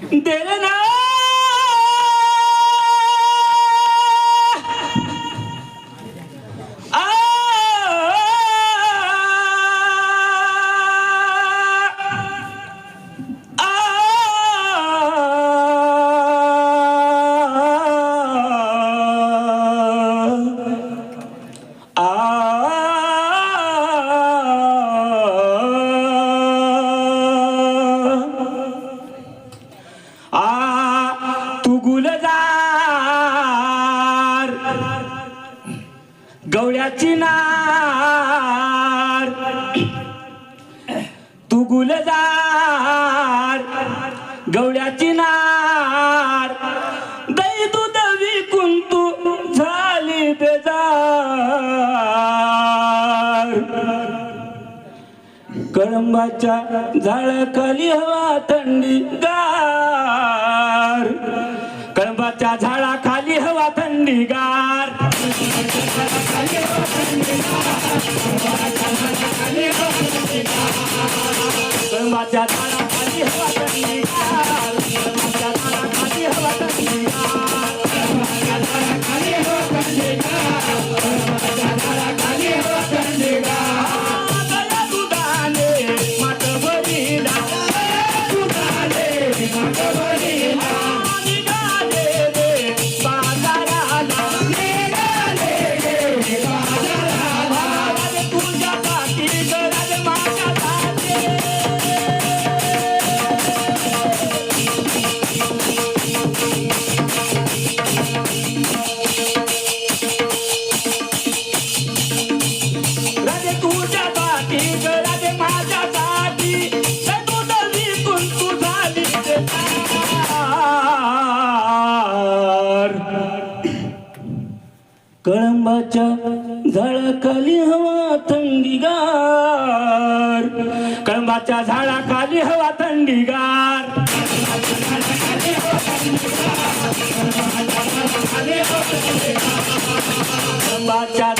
Did de know? गवळ्याची नार. तू गुलजार. गवळ्याची नार. दही दूध विकून तू झाली बेजार. कळंबाच्या झाडाखाली हवा थंडी गार. कळंबाच्या झाडाखाली हवा थंडी गार. कळंबाच्या कळंबाच्या झाडाखाली हवा थंडीगार. कळंबाच्या झाडाखाली हवा थंडीगार. कळंबाच्या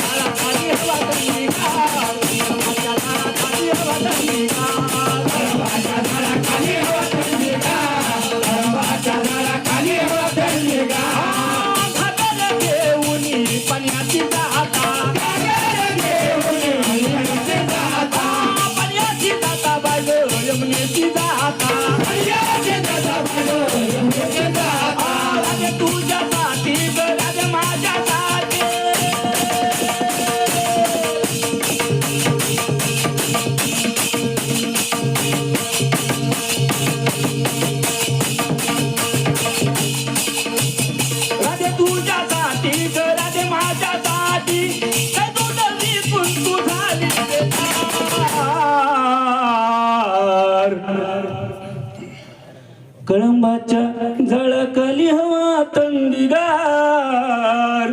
कळंबाच्या झाडाखाली हवा थंडीगार.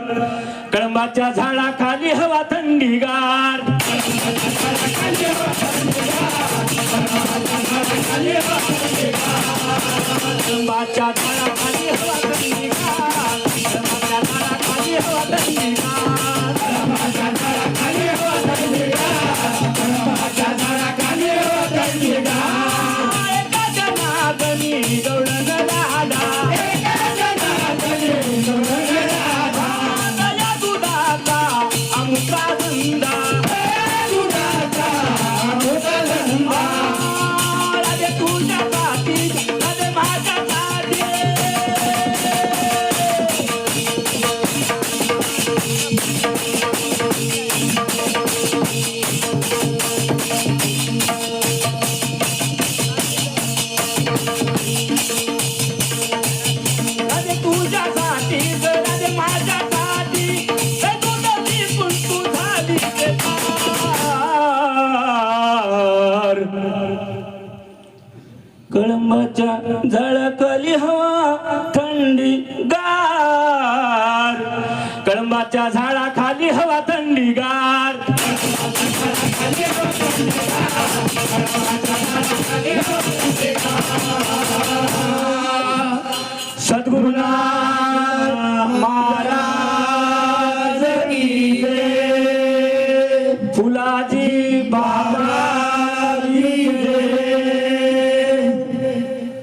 कळंबाच्या झाडाखाली हवा थंडीगार. कळंबाच्या कळंबाच्या झळकली हवा थंडी गार. कळंबाच्या झाडाखाली हवा थंडी गार.